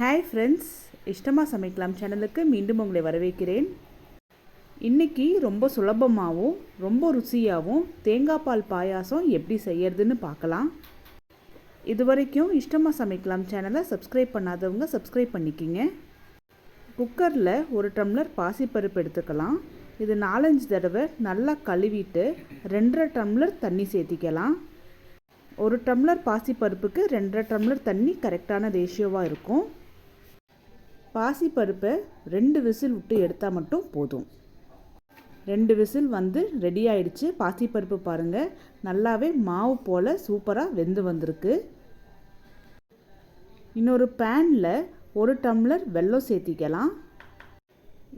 Hi friends இஷ்டமாக சமைக்கலாம் சேனலுக்கு மீண்டும் உங்களை வரவேற்கிறேன். இன்றைக்கி ரொம்ப சுலபமாகவும் ரொம்ப ருசியாகவும் தேங்காய் பால் பாயாசம் எப்படி செய்யறதுன்னு பார்க்கலாம். இது வரைக்கும் இஷ்டமாக சமைக்கலாம் சேனலை சப்ஸ்கிரைப் பண்ணாதவங்க சப்ஸ்கிரைப் பண்ணிக்கிங்க. குக்கரில் ஒரு டம்ளர் பாசிப்பருப்பு எடுத்துக்கலாம். இது நாலஞ்சு தடவை நல்லா கழுவிட்டு ரெண்டரை டம்ளர் தண்ணி சேர்த்திக்கலாம். ஒரு டம்ளர் பாசிப்பருப்புக்கு ரெண்டரை டம்ளர் தண்ணி கரெக்டான ரேஷியோவாக இருக்கும். பாசிப்பருப்பை ரெண்டு விசில் விட்டு எடுத்தால் மட்டும் போதும். ரெண்டு விசில் வந்து ரெடி ஆயிடுச்சு. பாசிப்பருப்பு பாருங்கள் நல்லாவே மாவு போல் சூப்பராக வெந்து வந்திருக்கு. இன்னொரு பேனில் ஒரு டம்ளர் வெல்லம் சேர்த்திக்கலாம்.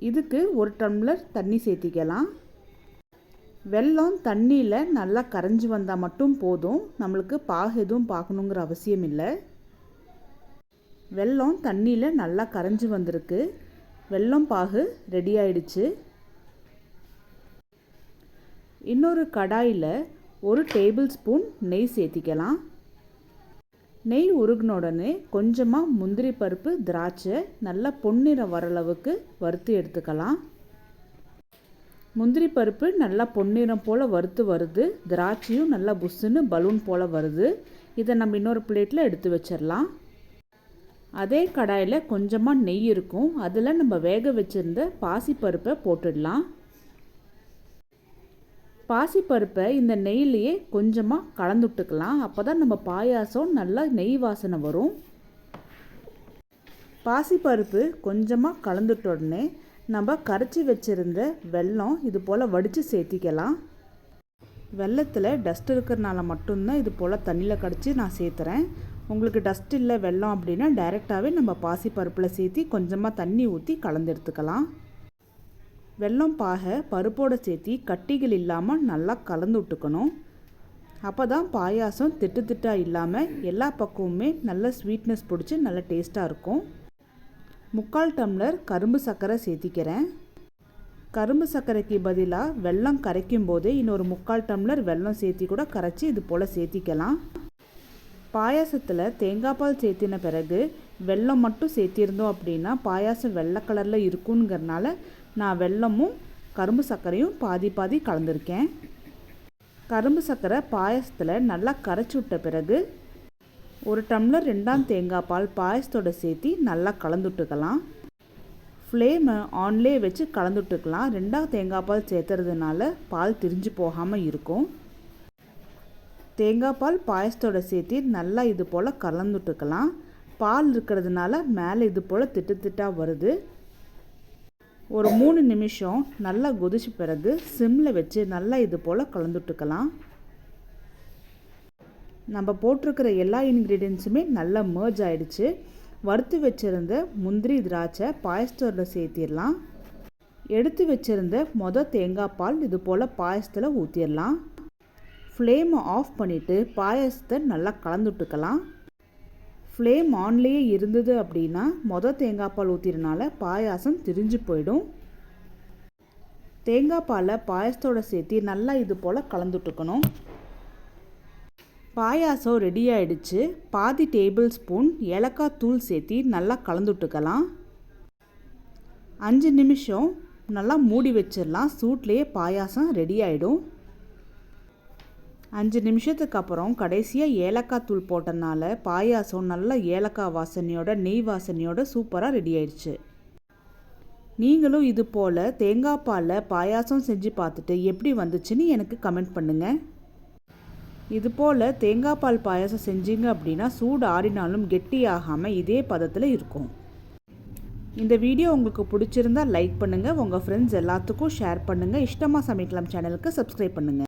இதுக்கு ஒரு டம்ளர் தண்ணி சேர்த்திக்கலாம். வெல்லம் தண்ணியில் நல்லா கரைஞ்சி வந்தால் மட்டும் போதும். நம்மளுக்கு பாகு எதுவும் பார்க்கணுங்கிற அவசியம் இல்லை. வெல்லம் தண்ணியில் நல்லா கரைஞ்சி வந்திருக்கு. வெல்லம் பாகு ரெடி ஆயிடுச்சு. இன்னொரு கடாயில் ஒரு டேபிள் ஸ்பூன் நெய் சேர்த்திக்கலாம். நெய் உருகின உடனே கொஞ்சமாக முந்திரி பருப்பு திராட்சை நல்லா பொன்னிறம் வரளவுக்கு வறுத்து எடுத்துக்கலாம். முந்திரி பருப்பு நல்லா பொன்னிறம் போல் வறுத்து வருது. திராட்சையும் நல்லா புஷ்ஷுன்னு பலூன் போல் வருது. இதை நம்ம இன்னொரு பிளேட்டில் எடுத்து வச்சிடலாம். அதே கடாயில் கொஞ்சமாக நெய் இருக்கும். அதில் நம்ம வேக வச்சுருந்த பாசிப்பருப்பை போட்டுடலாம். பாசிப்பருப்பை இந்த நெய்லேயே கொஞ்சமாக கலந்துட்டுக்கலாம். அப்போ தான் நம்ம பாயாசம் நல்லா நெய் வாசனை வரும். பாசிப்பருப்பு கொஞ்சமாக கலந்துட்ட உடனே நம்ம கரைச்சி வச்சுருந்த வெல்லம் இது போல் வடித்து சேர்த்திக்கலாம். வெள்ளத்தில் டஸ்ட் இருக்கிறனால மட்டும்தான் இது போல் தண்ணியில் கடிச்சு நான் சேர்த்துறேன். உங்களுக்கு டஸ்ட் இல்லை வெள்ளம் அப்படின்னா டைரெக்டாகவே நம்ம பாசி பருப்பில் சேர்த்தி கொஞ்சமாக தண்ணி ஊற்றி கலந்து எடுத்துக்கலாம். வெல்லம் பாக பருப்போடு சேர்த்தி கட்டிகள் இல்லாமல் நல்லா கலந்து விட்டுக்கணும். அப்போ தான் பாயாசம் திட்டு திட்டாக இல்லாமல் எல்லா பக்கமுமே நல்ல ஸ்வீட்னஸ் பிடிச்சி நல்ல டேஸ்ட்டாக இருக்கும். முக்கால் டம்ளர் கரும்பு சர்க்கரை சேர்த்திக்கிறேன். கரும்பு சர்க்கரைக்கு பதிலாக வெல்லம் கரைக்கும் போது இன்னொரு முக்கால் டம்ளர் வெல்லம் சேர்த்தி கூட கரைச்சி இது போல் சேர்த்திக்கலாம். பாயாசத்தில் தேங்காய் பால் சேர்த்தின பிறகு வெல்லம் மட்டும் சேர்த்திருந்தோம் அப்படின்னா பாயாசம் வெள்ளை கலரில் இருக்குங்கிறனால நான் வெல்லமும் கரும்பு சர்க்கரையும் பாதி பாதி கலந்துருக்கேன். கரும்பு சர்க்கரை பாயசத்தில் நல்லா கரைச்சி விட்ட பிறகு ஒரு டம்ளர் ரெண்டாம் தேங்காய் பால் பாயசத்தோடு சேர்த்தி நல்லா கலந்துட்டுக்கலாம். ஃப்ளேமை ஆன்லேயே வச்சு கலந்துட்டுக்கலாம். ரெண்டாம் தேங்காய் பால் சேர்த்துறதுனால பால் திரிஞ்சு போகாமல் இருக்கும். தேங்காய் பால் பாயசத்தோடு சேர்த்து நல்லா இது போல் கலந்துட்டுக்கலாம். பால் இருக்கிறதுனால மேலே இது போல் திட்டு திட்டாக வருது. ஒரு மூணு நிமிஷம் நல்லா கொதிச்ச பிறகு சிம்மில் வச்சு நல்லா இது போல் கலந்துட்டுக்கலாம். நம்ம போட்டிருக்கிற எல்லா இன்க்ரீடியன்ஸுமே நல்லா மேர்ஜ் ஆகிடுச்சு வறுத்து வச்சுருந்த முந்திரி திராட்சை பாயசத்தோட சேர்த்திடலாம். எடுத்து வச்சுருந்த மொதல் தேங்காய் பால் இது போல் பாயசத்தில் ஊற்றிடலாம் ஃப்ளேமை ஆஃப் பண்ணிவிட்டு பாயசத்தை நல்லா கலந்துட்டுக்கலாம். ஃப்ளேம் ஆன்லேயே இருந்தது அப்படின்னா மொதல் தேங்காய் பால் ஊற்றினால பாயாசம் திரிஞ்சு போயிடும். தேங்காய் பாலை பாயசத்தோடு சேர்த்து நல்லா இது போல் கலந்துட்டுக்கணும். பாயாசம் ரெடி ஆயிடுச்சு. பாதி டேபிள் ஸ்பூன் ஏலக்காய் தூள் சேர்த்தி நல்லா கலந்துட்டுக்கலாம். அஞ்சு நிமிஷம் நல்லா மூடி வச்சிடலாம். சூட்லேயே பாயாசம் ரெடி ஆகிடும் அஞ்சு நிமிஷத்துக்கு அப்புறம் கடைசியாக ஏலக்காய் தூள் போட்டனால பாயாசம் நல்ல ஏலக்காய் வாசனையோட நெய் வாசனையோட சூப்பராக ரெடி ஆயிடுச்சு. நீங்களும் இது போல் தேங்காய் பாலில் பாயாசம் செஞ்சு பார்த்துட்டு எப்படி வந்துச்சுன்னு எனக்கு கமெண்ட் பண்ணுங்கள் இது போல் தேங்காய் பால் பாயாசம் செஞ்சீங்க அப்படின்னா சூடு ஆறினாலும் கெட்டி ஆகாமல் இதே பதத்தில் இருக்கும். இந்த வீடியோ உங்களுக்கு பிடிச்சிருந்தா லைக் பண்ணுங்கள் உங்கள் ஃப்ரெண்ட்ஸ் எல்லாத்துக்கும் ஷேர் பண்ணுங்கள் இஷ்டமாக சமைக்கலாம் சேனலுக்கு சப்ஸ்கிரைப் பண்ணுங்கள்